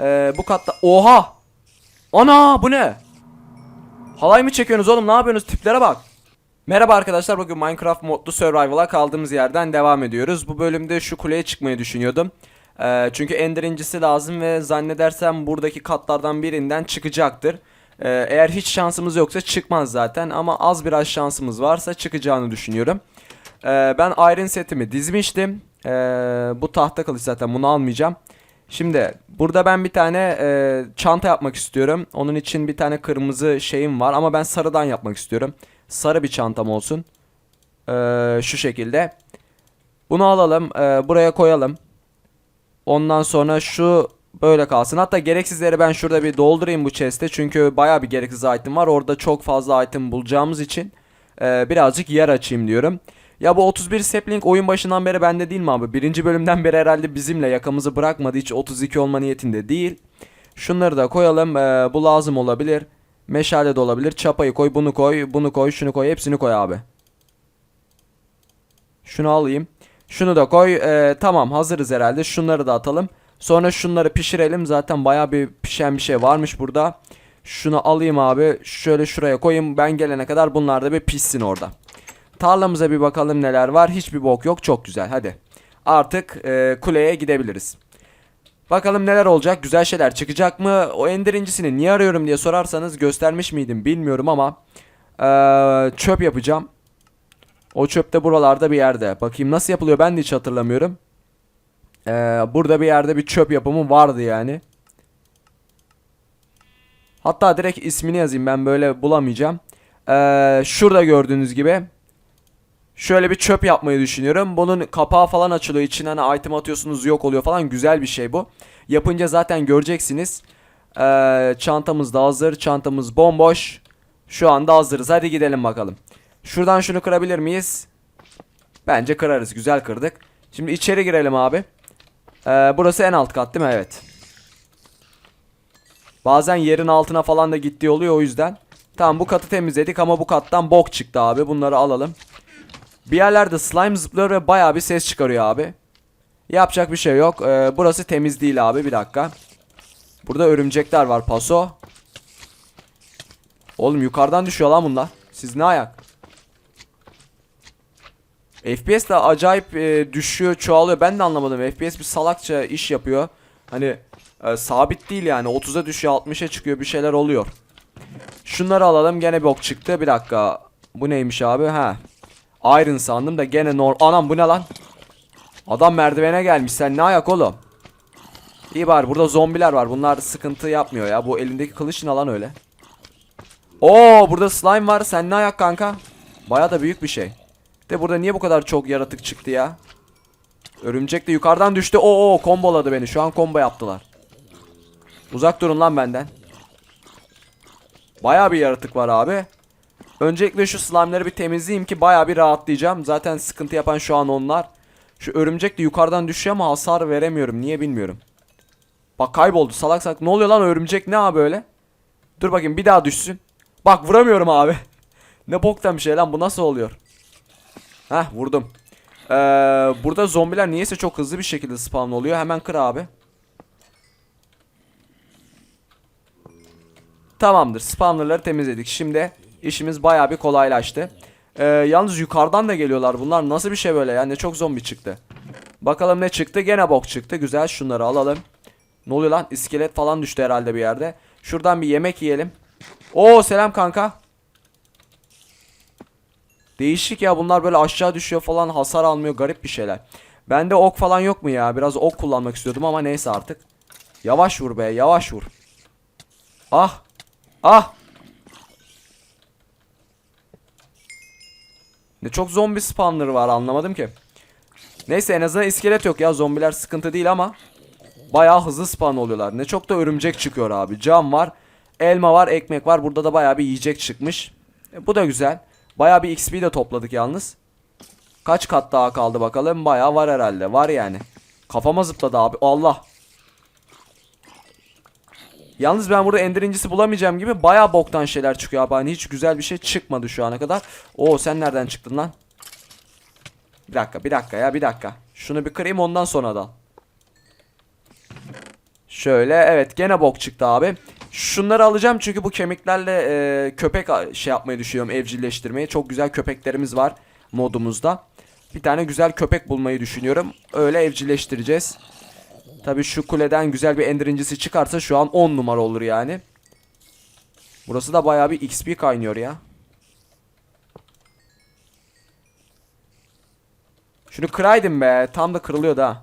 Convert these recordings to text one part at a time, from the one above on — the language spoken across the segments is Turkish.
Ee, bu katta... Oha! Ana bu ne? Halay mı çekiyorsunuz oğlum ne yapıyorsunuz tiplere bak. Merhaba arkadaşlar bugün Minecraft modlu Survival'a kaldığımız yerden devam ediyoruz. Bu bölümde şu kuleye çıkmayı düşünüyordum. Ee, çünkü ender incisi lazım ve zannedersem buradaki katlardan birinden çıkacaktır. Ee, eğer hiç şansımız yoksa çıkmaz zaten ama az biraz şansımız varsa çıkacağını düşünüyorum. Ee, ben Iron setimi dizmiştim. Ee, bu tahta kılıç zaten bunu almayacağım. Şimdi burada ben bir tane e, çanta yapmak istiyorum. Onun için bir tane kırmızı şeyim var ama ben sarıdan yapmak istiyorum. Sarı bir çantam olsun. Ee, şu şekilde. Bunu alalım, e, buraya koyalım. Ondan sonra şu böyle kalsın. Hatta gereksizleri ben şurada bir doldurayım bu chest'e. Çünkü baya bir gereksiz item var. Orada çok fazla item bulacağımız için e, birazcık yer açayım diyorum. Ya bu 31 sapling oyun başından beri bende değil mi abi? Birinci bölümden beri herhalde bizimle yakamızı bırakmadı. Hiç 32 olma niyetinde değil. Şunları da koyalım. Ee, bu lazım olabilir. Meşale de olabilir. Çapayı koy, bunu koy, bunu koy, şunu koy. Hepsini koy abi. Şunu alayım. Şunu da koy. Ee, tamam hazırız herhalde. Şunları da atalım. Sonra şunları pişirelim. Zaten baya bir pişen bir şey varmış burada. Şunu alayım abi. Şöyle şuraya koyayım. Ben gelene kadar bunlar da bir pişsin orada. Tarlamıza bir bakalım neler var. Hiçbir bok yok. Çok güzel. Hadi. Artık e, kuleye gidebiliriz. Bakalım neler olacak. Güzel şeyler çıkacak mı? O ender incisini niye arıyorum diye sorarsanız göstermiş miydim bilmiyorum ama e, çöp yapacağım. O çöp de buralarda bir yerde. Bakayım nasıl yapılıyor ben de hiç hatırlamıyorum. E, burada bir yerde bir çöp yapımı vardı yani. Hatta direkt ismini yazayım ben böyle bulamayacağım. E, şurada gördüğünüz gibi. Şöyle bir çöp yapmayı düşünüyorum. Bunun kapağı falan açılıyor. İçine hani item atıyorsunuz yok oluyor falan. Güzel bir şey bu. Yapınca zaten göreceksiniz. Ee, çantamız da hazır. Çantamız bomboş. Şu anda hazırız. Hadi gidelim bakalım. Şuradan şunu kırabilir miyiz? Bence kırarız. Güzel kırdık. Şimdi içeri girelim abi. Ee, burası en alt kat değil mi? Evet. Bazen yerin altına falan da gittiği oluyor o yüzden. Tamam bu katı temizledik ama bu kattan bok çıktı abi. Bunları alalım. Bir yerlerde slime zıplıyor ve baya bir ses çıkarıyor abi. Yapacak bir şey yok. Ee, burası temiz değil abi. Bir dakika. Burada örümcekler var paso. Oğlum yukarıdan düşüyor lan bunlar. Siz ne ayak? FPS de acayip e, düşüyor, çoğalıyor. Ben de anlamadım. FPS bir salakça iş yapıyor. Hani e, sabit değil yani. 30'a düşüyor, 60'a çıkıyor. Bir şeyler oluyor. Şunları alalım. Gene bok çıktı. Bir dakika. Bu neymiş abi? Ha. Iron sandım da gene nor... Anam bu ne lan? Adam merdivene gelmiş. Sen ne ayak oğlum? İyi bari burada zombiler var. Bunlar sıkıntı yapmıyor ya. Bu elindeki kılıç ne lan öyle? Oo burada slime var. Sen ne ayak kanka? Baya da büyük bir şey. De burada niye bu kadar çok yaratık çıktı ya? Örümcek de yukarıdan düştü. Oo komboladı beni. Şu an combo yaptılar. Uzak durun lan benden. Baya bir yaratık var abi. Öncelikle şu slime'ları bir temizleyeyim ki baya bir rahatlayacağım. Zaten sıkıntı yapan şu an onlar. Şu örümcek de yukarıdan düşüyor ama hasar veremiyorum. Niye bilmiyorum. Bak kayboldu salak salak. Ne oluyor lan örümcek ne abi öyle? Dur bakayım bir daha düşsün. Bak vuramıyorum abi. ne boktan bir şey lan bu nasıl oluyor? Heh vurdum. Ee, burada zombiler niyeyse çok hızlı bir şekilde spawn oluyor. Hemen kır abi. Tamamdır. Spawnerları temizledik. Şimdi işimiz bayağı bir kolaylaştı. Ee, yalnız yukarıdan da geliyorlar bunlar. Nasıl bir şey böyle ya? Ne çok zombi çıktı. Bakalım ne çıktı? Gene bok çıktı. Güzel şunları alalım. Ne oluyor lan? İskelet falan düştü herhalde bir yerde. Şuradan bir yemek yiyelim. Oo selam kanka. Değişik ya bunlar böyle aşağı düşüyor falan hasar almıyor garip bir şeyler. Bende ok falan yok mu ya? Biraz ok kullanmak istiyordum ama neyse artık. Yavaş vur be yavaş vur. Ah. Ah. Ne çok zombi spawnları var anlamadım ki. Neyse en azından iskelet yok ya zombiler sıkıntı değil ama bayağı hızlı spawn oluyorlar. Ne çok da örümcek çıkıyor abi. Cam var, elma var, ekmek var. Burada da bayağı bir yiyecek çıkmış. E, bu da güzel. Bayağı bir XP de topladık yalnız. Kaç kat daha kaldı bakalım. Bayağı var herhalde. Var yani. Kafama zıpladı abi. Allah. Yalnız ben burada ender incisi bulamayacağım gibi bayağı boktan şeyler çıkıyor abi. Hani hiç güzel bir şey çıkmadı şu ana kadar. Oo sen nereden çıktın lan? Bir dakika bir dakika ya bir dakika. Şunu bir kırayım ondan sonra da. Şöyle evet gene bok çıktı abi. Şunları alacağım çünkü bu kemiklerle e, köpek şey yapmayı düşünüyorum evcilleştirmeyi. Çok güzel köpeklerimiz var modumuzda. Bir tane güzel köpek bulmayı düşünüyorum. Öyle evcilleştireceğiz. Tabii şu kuleden güzel bir endirincisi çıkarsa şu an 10 numara olur yani. Burası da bayağı bir XP kaynıyor ya. Şunu kıraydım be. Tam da kırılıyordu ha.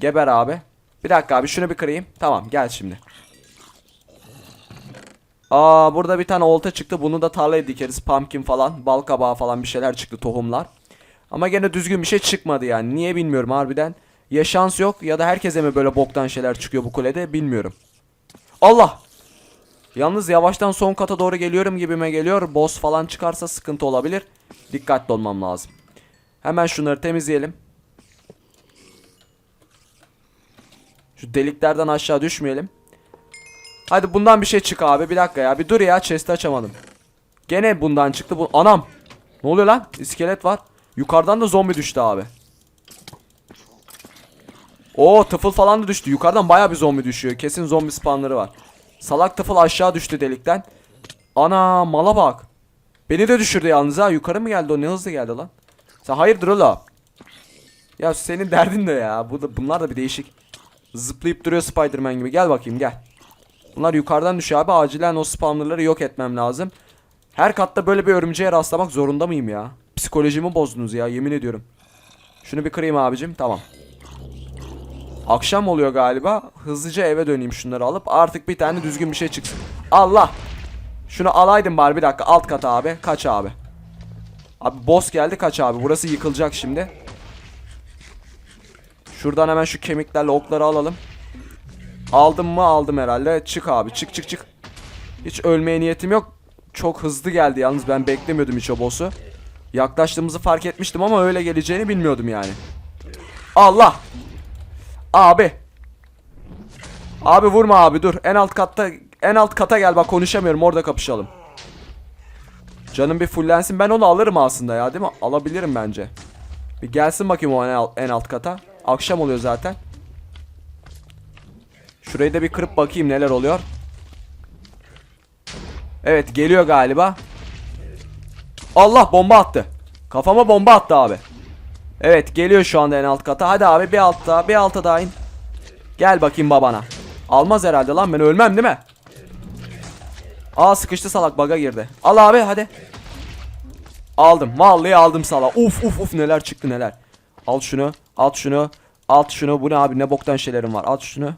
Geber abi. Bir dakika abi şunu bir kırayım. Tamam gel şimdi. Aa burada bir tane olta çıktı. Bunu da tarlaya dikeriz. Pumpkin falan. Bal kabağı falan bir şeyler çıktı. Tohumlar. Ama gene düzgün bir şey çıkmadı yani. Niye bilmiyorum harbiden. Ya şans yok ya da herkese mi böyle boktan şeyler çıkıyor bu kulede bilmiyorum. Allah! Yalnız yavaştan son kata doğru geliyorum gibime geliyor. Boss falan çıkarsa sıkıntı olabilir. Dikkatli olmam lazım. Hemen şunları temizleyelim. Şu deliklerden aşağı düşmeyelim. Hadi bundan bir şey çık abi. Bir dakika ya. Bir dur ya. Chest'i açamadım. Gene bundan çıktı. Bu Anam. Ne oluyor lan? İskelet var. Yukarıdan da zombi düştü abi. Oo tıfıl falan da düştü. Yukarıdan baya bir zombi düşüyor. Kesin zombi spawnları var. Salak tıfıl aşağı düştü delikten. Ana mala bak. Beni de düşürdü yalnız ha. Yukarı mı geldi o? Ne hızlı geldi lan. Sen hayırdır ola? Ya senin derdin de ya. Bu da, bunlar da bir değişik. Zıplayıp duruyor Spiderman gibi. Gel bakayım gel. Bunlar yukarıdan düşüyor abi. Acilen o spawnerları yok etmem lazım. Her katta böyle bir örümceğe rastlamak zorunda mıyım ya? Psikolojimi bozdunuz ya yemin ediyorum. Şunu bir kırayım abicim. Tamam. Akşam oluyor galiba. Hızlıca eve döneyim şunları alıp. Artık bir tane düzgün bir şey çıksın. Allah. Şunu alaydım bari bir dakika. Alt kata abi. Kaç abi. Abi boss geldi kaç abi. Burası yıkılacak şimdi. Şuradan hemen şu kemiklerle okları alalım. Aldım mı aldım herhalde. Çık abi çık çık çık. Hiç ölmeye niyetim yok. Çok hızlı geldi yalnız ben beklemiyordum hiç o boss'u. Yaklaştığımızı fark etmiştim ama öyle geleceğini bilmiyordum yani. Allah. Abi. Abi vurma abi dur. En alt katta en alt kata gel bak konuşamıyorum orada kapışalım. Canım bir fullensin ben onu alırım aslında ya değil mi? Alabilirim bence. Bir gelsin bakayım o en alt, en alt kata. Akşam oluyor zaten. Şurayı da bir kırıp bakayım neler oluyor. Evet geliyor galiba. Allah bomba attı. Kafama bomba attı abi. Evet geliyor şu anda en alt kata. Hadi abi bir altta bir alta daha in. Gel bakayım babana. Almaz herhalde lan ben ölmem değil mi? Aa sıkıştı salak baga girdi. Al abi hadi. Aldım. Vallahi aldım sala. Uf uf uf neler çıktı neler. Al şunu. Al şunu. Al şunu. Bu ne abi ne boktan şeylerim var. Al şunu.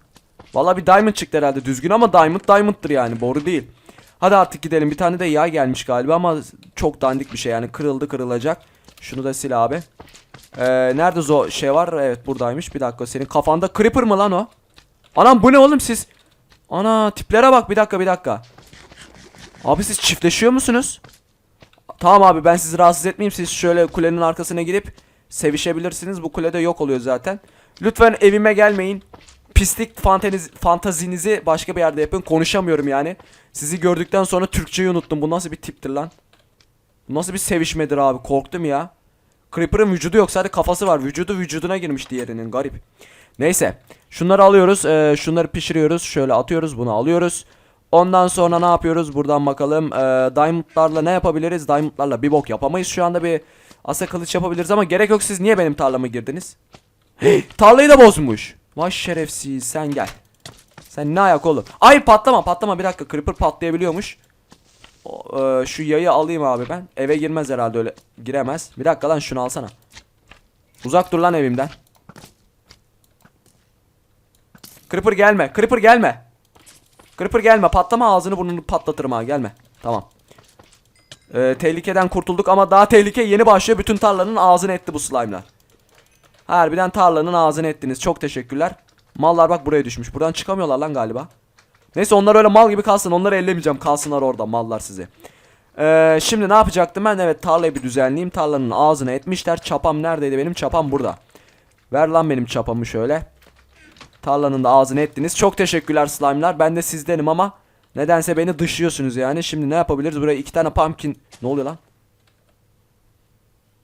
Vallahi bir diamond çıktı herhalde düzgün ama diamond diamond'dır yani boru değil. Hadi artık gidelim. Bir tane de yay gelmiş galiba ama çok dandik bir şey yani kırıldı kırılacak. Şunu da sil abi. Ee, nerede zo şey var? Evet buradaymış. Bir dakika senin kafanda creeper mı lan o? Anam bu ne oğlum siz? Ana tiplere bak bir dakika bir dakika. Abi siz çiftleşiyor musunuz? Tamam abi ben sizi rahatsız etmeyeyim. Siz şöyle kulenin arkasına gidip sevişebilirsiniz. Bu kulede yok oluyor zaten. Lütfen evime gelmeyin. Pislik fanteniz, fantazinizi başka bir yerde yapın. Konuşamıyorum yani. Sizi gördükten sonra Türkçeyi unuttum. Bu nasıl bir tiptir lan? Bu nasıl bir sevişmedir abi? Korktum ya. Creeper'ın vücudu yok sadece kafası var. Vücudu vücuduna girmiş diğerinin garip. Neyse. Şunları alıyoruz. Ee, şunları pişiriyoruz. Şöyle atıyoruz. Bunu alıyoruz. Ondan sonra ne yapıyoruz? Buradan bakalım. Ee, diamondlarla ne yapabiliriz? Diamondlarla bir bok yapamayız. Şu anda bir asa kılıç yapabiliriz ama gerek yok. Siz niye benim tarlama girdiniz? Tarlayı da bozmuş. Vay şerefsiz sen gel. Sen ne ayak oğlum? Ay patlama patlama bir dakika. Creeper patlayabiliyormuş. E, şu yayı alayım abi ben. Eve girmez herhalde öyle. Giremez. Bir dakika lan şunu alsana. Uzak dur lan evimden. Creeper gelme. Creeper gelme. Creeper gelme. Patlama ağzını burnunu patlatırım ha. Gelme. Tamam. Ee, tehlikeden kurtulduk ama daha tehlike yeni başlıyor. Bütün tarlanın ağzını etti bu slime'lar. Harbiden tarlanın ağzını ettiniz. Çok teşekkürler. Mallar bak buraya düşmüş. Buradan çıkamıyorlar lan galiba. Neyse onlar öyle mal gibi kalsın. Onları ellemeyeceğim. Kalsınlar orada mallar sizi. Ee, şimdi ne yapacaktım ben? Evet tarlayı bir düzenleyeyim. Tarlanın ağzını etmişler. Çapam neredeydi benim? Çapam burada. Ver lan benim çapamı şöyle. Tarlanın da ağzını ettiniz. Çok teşekkürler slime'lar. Ben de sizdenim ama nedense beni dışlıyorsunuz yani. Şimdi ne yapabiliriz? Buraya iki tane pumpkin. Ne oluyor lan?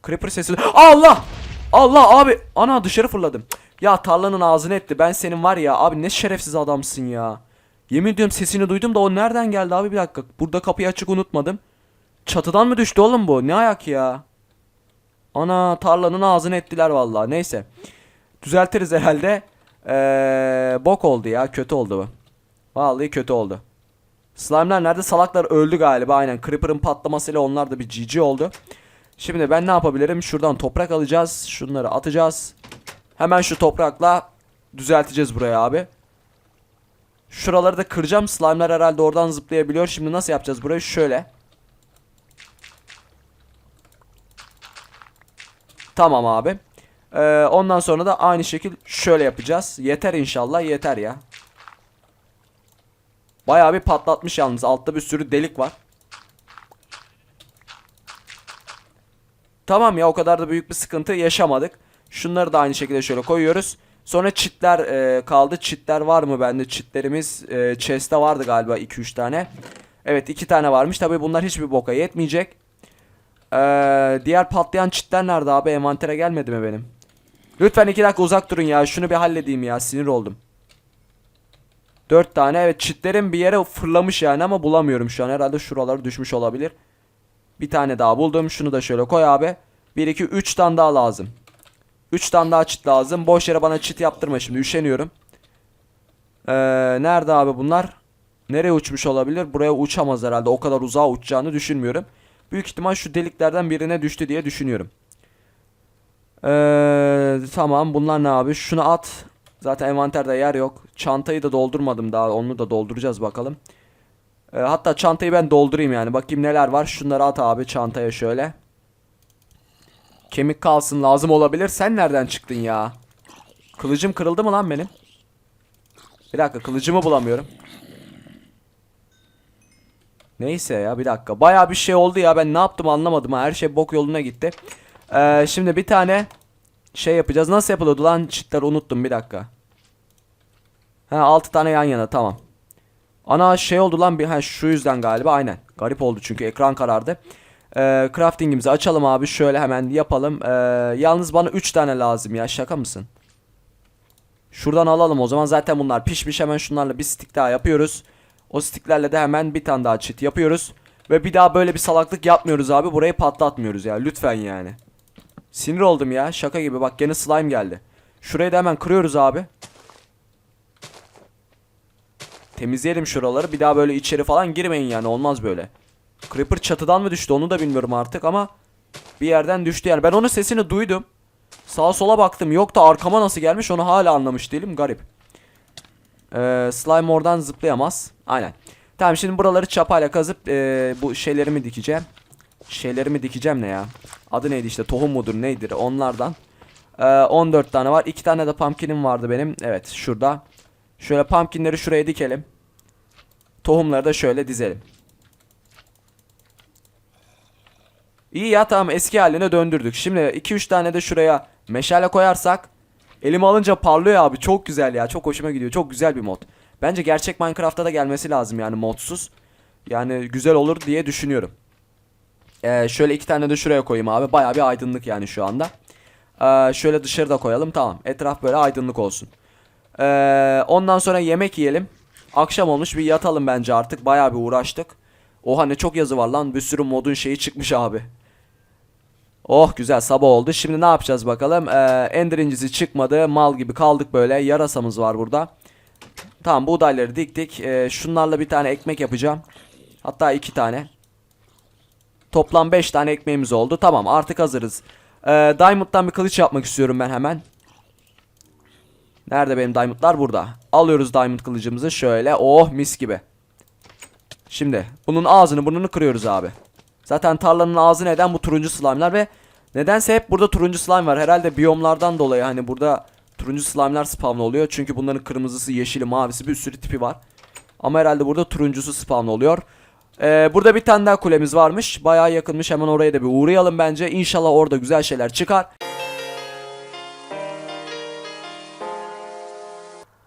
Creeper sesi. Allah! Allah abi! Ana dışarı fırladım. Ya tarlanın ağzını etti. Ben senin var ya abi ne şerefsiz adamsın ya. Yemin ediyorum sesini duydum da o nereden geldi abi bir dakika. Burada kapıyı açık unutmadım. Çatıdan mı düştü oğlum bu? Ne ayak ya? Ana tarlanın ağzını ettiler vallahi. Neyse. Düzeltiriz herhalde. Ee, bok oldu ya. Kötü oldu bu. Vallahi kötü oldu. Slime'lar nerede? Salaklar öldü galiba. Aynen. Creeper'ın patlamasıyla onlar da bir GG oldu. Şimdi ben ne yapabilirim? Şuradan toprak alacağız. Şunları atacağız. Hemen şu toprakla düzelteceğiz burayı abi. Şuraları da kıracağım. Slime'lar herhalde oradan zıplayabiliyor. Şimdi nasıl yapacağız burayı? Şöyle. Tamam abi. Ee, ondan sonra da aynı şekil şöyle yapacağız. Yeter inşallah. Yeter ya. Bayağı bir patlatmış yalnız. Altta bir sürü delik var. Tamam ya o kadar da büyük bir sıkıntı yaşamadık. Şunları da aynı şekilde şöyle koyuyoruz. Sonra çitler e, kaldı. Çitler var mı bende? Çitlerimiz e, chest'te vardı galiba 2-3 tane. Evet 2 tane varmış. Tabi bunlar hiçbir boka yetmeyecek. Ee, diğer patlayan çitler nerede abi? Envantere gelmedi mi benim? Lütfen 2 dakika uzak durun ya. Şunu bir halledeyim ya. Sinir oldum. 4 tane. Evet çitlerim bir yere fırlamış yani ama bulamıyorum şu an. Herhalde şuraları düşmüş olabilir. Bir tane daha buldum. Şunu da şöyle koy abi. 1 2 3 tane daha lazım. 3 tane daha çit lazım. Boş yere bana çit yaptırma şimdi. Üşeniyorum. Ee, nerede abi bunlar? Nereye uçmuş olabilir? Buraya uçamaz herhalde. O kadar uzağa uçacağını düşünmüyorum. Büyük ihtimal şu deliklerden birine düştü diye düşünüyorum. Ee, tamam bunlar ne abi? Şunu at. Zaten envanterde yer yok. Çantayı da doldurmadım daha. Onu da dolduracağız bakalım. Ee, hatta çantayı ben doldurayım yani. Bakayım neler var. Şunları at abi çantaya şöyle. Kemik kalsın lazım olabilir. Sen nereden çıktın ya? Kılıcım kırıldı mı lan benim? Bir dakika kılıcımı bulamıyorum. Neyse ya bir dakika. Baya bir şey oldu ya ben ne yaptım anlamadım. Her şey bok yoluna gitti. Ee, şimdi bir tane şey yapacağız. Nasıl yapılıyordu lan çitler unuttum bir dakika. Ha 6 tane yan yana tamam. Ana şey oldu lan bir ha şu yüzden galiba aynen. Garip oldu çünkü ekran karardı. Ee, craftingimizi açalım abi şöyle hemen yapalım. Ee, yalnız bana 3 tane lazım ya şaka mısın? Şuradan alalım o zaman zaten bunlar pişmiş hemen şunlarla bir stick daha yapıyoruz. O sticklerle de hemen bir tane daha çit yapıyoruz. Ve bir daha böyle bir salaklık yapmıyoruz abi burayı patlatmıyoruz ya lütfen yani. Sinir oldum ya şaka gibi bak gene slime geldi. Şurayı da hemen kırıyoruz abi. Temizleyelim şuraları bir daha böyle içeri falan girmeyin yani olmaz böyle. Creeper çatıdan mı düştü onu da bilmiyorum artık ama bir yerden düştü yani. Ben onun sesini duydum. Sağa sola baktım yok da arkama nasıl gelmiş onu hala anlamış değilim garip. Ee, slime oradan zıplayamaz. Aynen. Tamam şimdi buraları çapayla kazıp ee, bu şeylerimi dikeceğim. Şeylerimi dikeceğim ne ya? Adı neydi işte tohum mudur neydir onlardan. Ee, 14 tane var. 2 tane de pumpkinim vardı benim. Evet şurada. Şöyle pumpkinleri şuraya dikelim. Tohumları da şöyle dizelim. İyi ya tamam eski haline döndürdük. Şimdi 2-3 tane de şuraya meşale koyarsak elime alınca parlıyor abi. Çok güzel ya. Çok hoşuma gidiyor. Çok güzel bir mod. Bence gerçek Minecraft'ta da gelmesi lazım yani modsuz. Yani güzel olur diye düşünüyorum. Ee, şöyle iki tane de şuraya koyayım abi. Baya bir aydınlık yani şu anda. Ee, şöyle dışarıda koyalım. Tamam. Etraf böyle aydınlık olsun. Ee, ondan sonra yemek yiyelim. Akşam olmuş bir yatalım bence artık. Baya bir uğraştık. Oha ne çok yazı var lan. Bir sürü modun şeyi çıkmış abi. Oh güzel sabah oldu. Şimdi ne yapacağız bakalım. Ee, Ender incisi çıkmadı. Mal gibi kaldık böyle. Yarasamız var burada. Tamam buğdayları diktik. Ee, şunlarla bir tane ekmek yapacağım. Hatta iki tane. Toplam 5 tane ekmeğimiz oldu. Tamam artık hazırız. Ee, Diamond'dan bir kılıç yapmak istiyorum ben hemen. Nerede benim Diamond'lar? Burada. Alıyoruz Diamond kılıcımızı şöyle. Oh mis gibi. Şimdi bunun ağzını burnunu kırıyoruz abi. Zaten tarlanın ağzı neden bu turuncu slime'lar ve nedense hep burada turuncu slime var. Herhalde biyomlardan dolayı hani burada turuncu slime'lar spawn oluyor. Çünkü bunların kırmızısı, yeşili, mavisi bir sürü tipi var. Ama herhalde burada turuncusu spawn oluyor. Ee, burada bir tane daha kulemiz varmış. Bayağı yakınmış. Hemen oraya da bir uğrayalım bence. İnşallah orada güzel şeyler çıkar.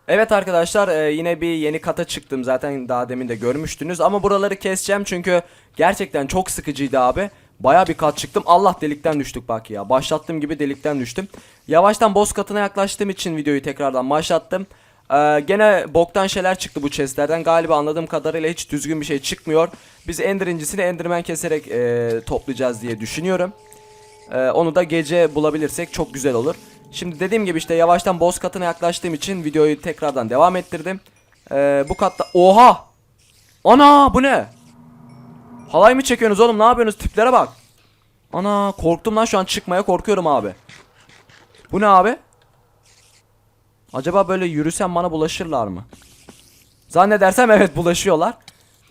Evet arkadaşlar e, yine bir yeni kata çıktım zaten daha demin de görmüştünüz ama buraları keseceğim çünkü gerçekten çok sıkıcıydı abi. Baya bir kat çıktım. Allah delikten düştük bak ya. Başlattığım gibi delikten düştüm. Yavaştan boss katına yaklaştığım için videoyu tekrardan başlattım. Ee, gene boktan şeyler çıktı bu chestlerden. Galiba anladığım kadarıyla hiç düzgün bir şey çıkmıyor. Biz Ender incisini Enderman keserek e, toplayacağız diye düşünüyorum. Ee, onu da gece bulabilirsek çok güzel olur. Şimdi dediğim gibi işte yavaştan boss katına yaklaştığım için videoyu tekrardan devam ettirdim. Ee, bu katta... Oha! Ana bu ne? Halay mı çekiyorsunuz oğlum ne yapıyorsunuz tiplere bak. Ana korktum lan şu an çıkmaya korkuyorum abi. Bu ne abi? Acaba böyle yürüsem bana bulaşırlar mı? Zannedersem evet bulaşıyorlar.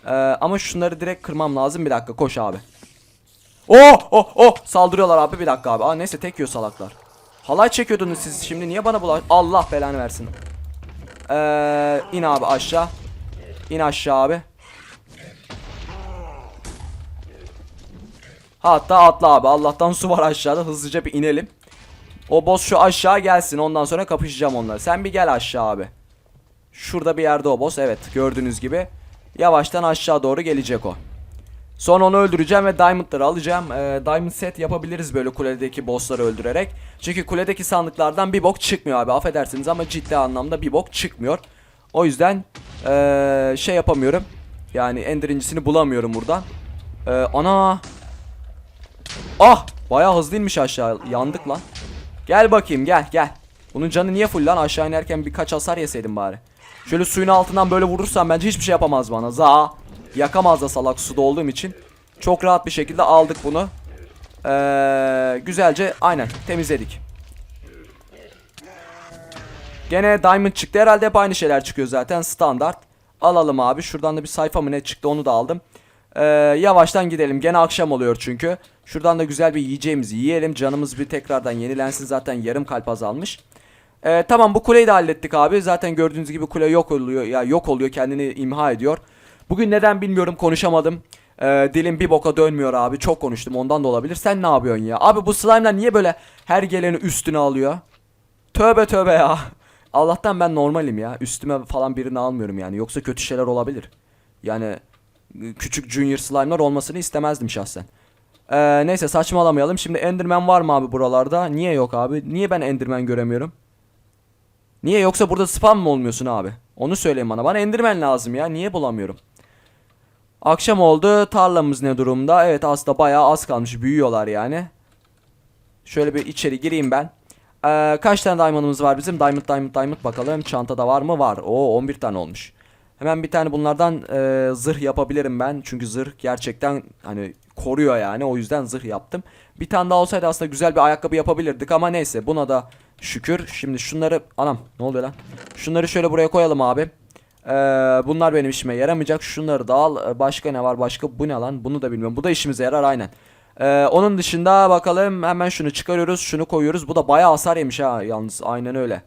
Ee, ama şunları direkt kırmam lazım. Bir dakika koş abi. Oh oh oh saldırıyorlar abi bir dakika abi. Aa neyse tek yiyor salaklar. Halay çekiyordunuz siz şimdi niye bana bulaş... Allah belanı versin. Ee, in abi aşağı. İn aşağı abi. Hatta atla abi. Allah'tan su var aşağıda. Hızlıca bir inelim. O boss şu aşağı gelsin. Ondan sonra kapışacağım onunla. Sen bir gel aşağı abi. Şurada bir yerde o boss. Evet gördüğünüz gibi. Yavaştan aşağı doğru gelecek o. Sonra onu öldüreceğim ve diamondları alacağım. Ee, diamond set yapabiliriz böyle kuledeki bossları öldürerek. Çünkü kuledeki sandıklardan bir bok çıkmıyor abi. Affedersiniz ama ciddi anlamda bir bok çıkmıyor. O yüzden ee, şey yapamıyorum. Yani ender incisini bulamıyorum buradan. Ee, ana Ah! Bayağı hızlı inmiş aşağı. Yandık lan. Gel bakayım gel gel. Bunun canı niye full lan? Aşağı inerken birkaç hasar yeseydim bari. Şöyle suyun altından böyle vurursam bence hiçbir şey yapamaz bana. Za. Yakamaz da salak suda olduğum için. Çok rahat bir şekilde aldık bunu. Ee, güzelce aynen temizledik. Gene diamond çıktı. Herhalde hep aynı şeyler çıkıyor zaten. Standart. Alalım abi. Şuradan da bir sayfa mı ne çıktı onu da aldım. Ee, yavaştan gidelim. Gene akşam oluyor çünkü. Şuradan da güzel bir yiyeceğimizi yiyelim. Canımız bir tekrardan yenilensin. Zaten yarım kalp azalmış. Ee, tamam bu kuleyi de hallettik abi. Zaten gördüğünüz gibi kule yok oluyor. Ya yok oluyor kendini imha ediyor. Bugün neden bilmiyorum konuşamadım. Ee, dilim bir boka dönmüyor abi. Çok konuştum ondan da olabilir. Sen ne yapıyorsun ya? Abi bu slime'lar niye böyle her geleni üstüne alıyor? Tövbe tövbe ya. Allah'tan ben normalim ya. Üstüme falan birini almıyorum yani. Yoksa kötü şeyler olabilir. Yani küçük junior slime'lar olmasını istemezdim şahsen. Ee, neyse saçmalamayalım. Şimdi Enderman var mı abi buralarda? Niye yok abi? Niye ben Enderman göremiyorum? Niye yoksa burada spam mı olmuyorsun abi? Onu söyleyin bana. Bana Enderman lazım ya. Niye bulamıyorum? Akşam oldu. Tarlamız ne durumda? Evet aslında bayağı az kalmış. Büyüyorlar yani. Şöyle bir içeri gireyim ben. Ee, kaç tane diamond'ımız var bizim? Diamond, diamond, diamond bakalım. Çantada var mı? Var. Oo 11 tane olmuş. Hemen bir tane bunlardan e, zırh yapabilirim ben. Çünkü zırh gerçekten hani koruyor yani. O yüzden zırh yaptım. Bir tane daha olsaydı aslında güzel bir ayakkabı yapabilirdik ama neyse buna da şükür. Şimdi şunları anam ne oluyor lan? Şunları şöyle buraya koyalım abi. Ee, bunlar benim işime yaramayacak. Şunları da al. Ee, Başka ne var? Başka bu ne lan? Bunu da bilmiyorum. Bu da işimize yarar aynen. Ee, onun dışında bakalım hemen şunu çıkarıyoruz. Şunu koyuyoruz. Bu da bayağı hasar yemiş ha yalnız. Aynen öyle.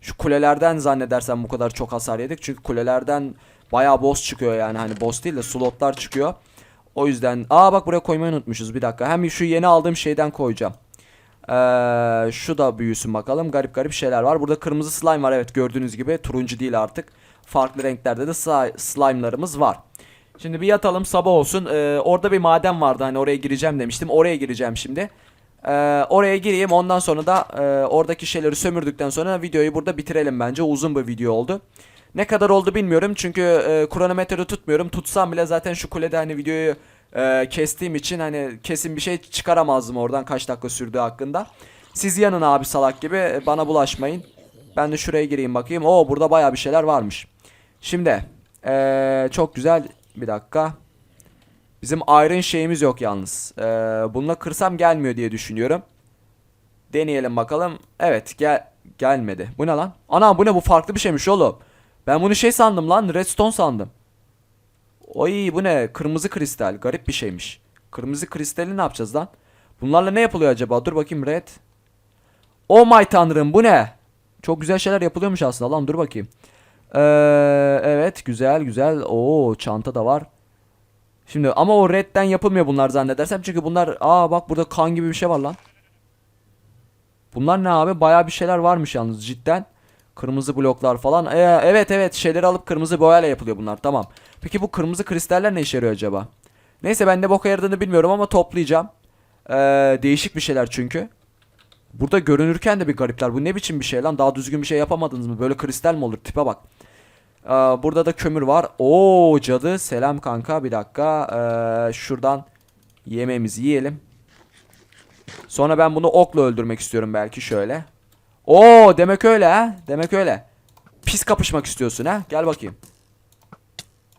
Şu kulelerden zannedersem bu kadar çok hasar yedik. Çünkü kulelerden bayağı boss çıkıyor yani. Hani boss değil de slotlar çıkıyor. O yüzden aa bak buraya koymayı unutmuşuz bir dakika. Hem şu yeni aldığım şeyden koyacağım. Ee, şu da büyüsün bakalım. Garip garip şeyler var. Burada kırmızı slime var evet gördüğünüz gibi. Turuncu değil artık. Farklı renklerde de sli- slime'larımız var. Şimdi bir yatalım sabah olsun. Ee, orada bir maden vardı hani oraya gireceğim demiştim. Oraya gireceğim şimdi. Ee, oraya gireyim ondan sonra da e, oradaki şeyleri sömürdükten sonra videoyu burada bitirelim bence. Uzun bir video oldu. Ne kadar oldu bilmiyorum çünkü e, kronometre tutmuyorum. Tutsam bile zaten şu kulede hani videoyu e, kestiğim için hani kesin bir şey çıkaramazdım oradan kaç dakika sürdüğü hakkında. Siz yanın abi salak gibi e, bana bulaşmayın. Ben de şuraya gireyim bakayım. Oo burada baya bir şeyler varmış. Şimdi e, çok güzel bir dakika. Bizim iron şeyimiz yok yalnız. E, bununla kırsam gelmiyor diye düşünüyorum. Deneyelim bakalım. Evet gel gelmedi. Bu ne lan? Ana bu ne bu farklı bir şeymiş oğlum. Ben bunu şey sandım lan redstone sandım. Oy bu ne? Kırmızı kristal. Garip bir şeymiş. Kırmızı kristali ne yapacağız lan? Bunlarla ne yapılıyor acaba? Dur bakayım red. Oh my tanrım bu ne? Çok güzel şeyler yapılıyormuş aslında lan dur bakayım. Ee, evet güzel güzel. Oo çanta da var. Şimdi ama o redden yapılmıyor bunlar zannedersem. Çünkü bunlar aa bak burada kan gibi bir şey var lan. Bunlar ne abi? Baya bir şeyler varmış yalnız cidden. Kırmızı bloklar falan. Ee, evet evet şeyleri alıp kırmızı boyayla yapılıyor bunlar. Tamam. Peki bu kırmızı kristaller ne işe yarıyor acaba? Neyse ben ne boka yaradığını bilmiyorum ama toplayacağım. Ee, değişik bir şeyler çünkü. Burada görünürken de bir garipler. Bu ne biçim bir şey lan? Daha düzgün bir şey yapamadınız mı? Böyle kristal mi olur? Tipe bak. Ee, burada da kömür var. Oo cadı. Selam kanka. Bir dakika. Ee, şuradan yemeğimizi yiyelim. Sonra ben bunu okla öldürmek istiyorum belki şöyle. Oo demek öyle ha. Demek öyle. Pis kapışmak istiyorsun ha. Gel bakayım.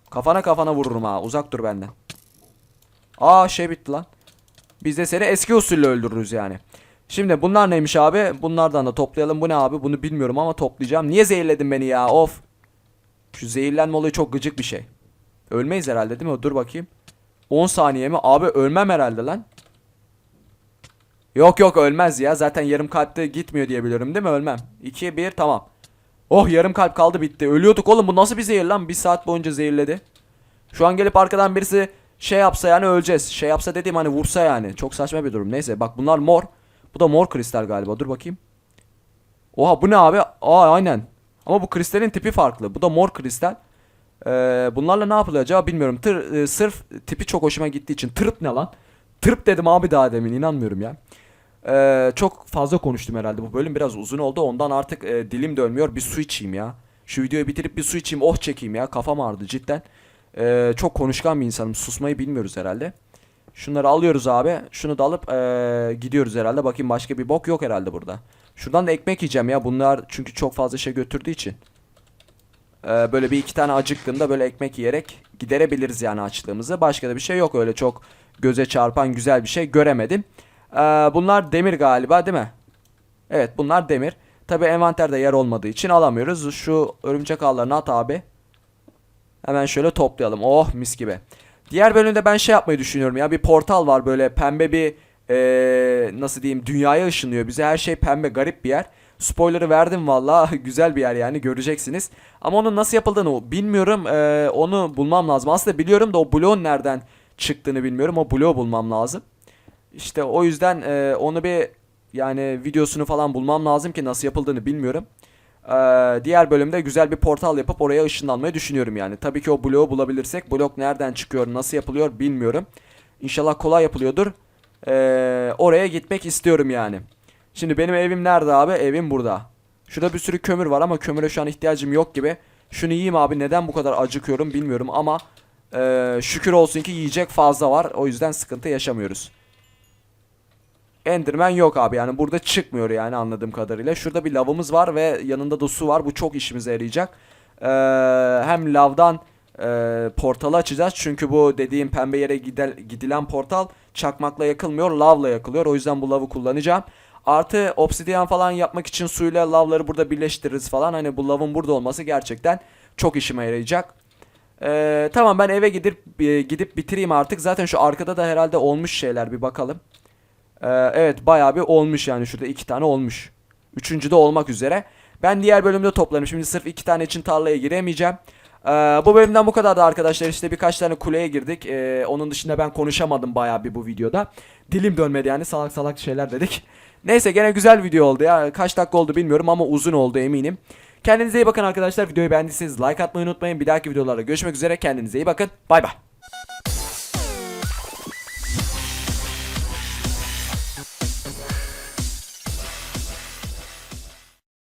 Kafana kafana vururum ha. Uzak dur benden. Aa şey bitti lan. Biz de seni eski usulle öldürürüz yani. Şimdi bunlar neymiş abi? Bunlardan da toplayalım. Bu ne abi? Bunu bilmiyorum ama toplayacağım. Niye zehirledin beni ya? Of. Şu zehirlenme olayı çok gıcık bir şey. Ölmeyiz herhalde değil mi? Dur bakayım. 10 saniye mi? Abi ölmem herhalde lan. Yok yok ölmez ya. Zaten yarım kalpte gitmiyor diye biliyorum değil mi? Ölmem. 2 1 tamam. Oh yarım kalp kaldı bitti. Ölüyorduk oğlum bu nasıl bir zehir lan? Bir saat boyunca zehirledi. Şu an gelip arkadan birisi şey yapsa yani öleceğiz. Şey yapsa dediğim hani vursa yani. Çok saçma bir durum. Neyse bak bunlar mor. Bu da mor kristal galiba. Dur bakayım. Oha bu ne abi? Aa aynen. Ama bu kristalin tipi farklı. Bu da mor kristal. Ee, bunlarla ne yapılıyor acaba bilmiyorum. Tır, e, sırf tipi çok hoşuma gittiği için. Tırp ne lan? Tırp dedim abi daha demin inanmıyorum ya. Ee, çok fazla konuştum herhalde. Bu bölüm biraz uzun oldu. Ondan artık e, dilim dönmüyor. Bir su içeyim ya. Şu videoyu bitirip bir su içeyim. Oh çekeyim ya. Kafam ağrıdı cidden. Ee, çok konuşkan bir insanım. Susmayı bilmiyoruz herhalde. Şunları alıyoruz abi. Şunu da alıp e, gidiyoruz herhalde. Bakayım başka bir bok yok herhalde burada. Şuradan da ekmek yiyeceğim ya. Bunlar çünkü çok fazla şey götürdüğü için. Ee, böyle bir iki tane acıktığımda böyle ekmek yiyerek giderebiliriz yani açlığımızı. Başka da bir şey yok öyle çok göze çarpan güzel bir şey göremedim. Ee, bunlar demir galiba değil mi? Evet bunlar demir. Tabi envanterde yer olmadığı için alamıyoruz. Şu örümcek ağlarını at abi. Hemen şöyle toplayalım. Oh mis gibi. Diğer bölümde ben şey yapmayı düşünüyorum ya. Bir portal var böyle pembe bir ee, nasıl diyeyim dünyaya ışınlıyor bize. Her şey pembe garip bir yer. Spoiler'ı verdim valla. Güzel bir yer yani göreceksiniz. Ama onun nasıl yapıldığını bilmiyorum. Ee, onu bulmam lazım. Aslında biliyorum da o bloğun nereden çıktığını bilmiyorum. O bloğu bulmam lazım. İşte o yüzden e, onu bir yani videosunu falan bulmam lazım ki nasıl yapıldığını bilmiyorum. Ee, diğer bölümde güzel bir portal yapıp oraya ışınlanmayı düşünüyorum yani. Tabii ki o bloğu bulabilirsek blok nereden çıkıyor nasıl yapılıyor bilmiyorum. İnşallah kolay yapılıyordur. Ee, oraya gitmek istiyorum yani. Şimdi benim evim nerede abi? Evim burada. Şurada bir sürü kömür var ama kömüre şu an ihtiyacım yok gibi. Şunu yiyeyim abi neden bu kadar acıkıyorum bilmiyorum ama e, şükür olsun ki yiyecek fazla var. O yüzden sıkıntı yaşamıyoruz. Enderman yok abi yani burada çıkmıyor yani anladığım kadarıyla. Şurada bir lavımız var ve yanında da su var. Bu çok işimize yarayacak. Ee, hem lavdan e, portalı açacağız. Çünkü bu dediğim pembe yere gidel, gidilen portal çakmakla yakılmıyor. Lavla yakılıyor. O yüzden bu lavı kullanacağım. Artı obsidian falan yapmak için suyla lavları burada birleştiririz falan. Hani bu lavın burada olması gerçekten çok işime yarayacak. Ee, tamam ben eve gidip e, gidip bitireyim artık. Zaten şu arkada da herhalde olmuş şeyler bir bakalım. Ee, evet bayağı bir olmuş yani şurada iki tane olmuş. Üçüncü de olmak üzere. Ben diğer bölümde toplarım. Şimdi sırf iki tane için tarlaya giremeyeceğim. Ee, bu bölümden bu kadar da arkadaşlar. İşte birkaç tane kuleye girdik. Ee, onun dışında ben konuşamadım bayağı bir bu videoda. Dilim dönmedi yani salak salak şeyler dedik. Neyse gene güzel video oldu ya. Kaç dakika oldu bilmiyorum ama uzun oldu eminim. Kendinize iyi bakın arkadaşlar. Videoyu beğendiyseniz like atmayı unutmayın. Bir dahaki videolarda görüşmek üzere. Kendinize iyi bakın. Bay bay.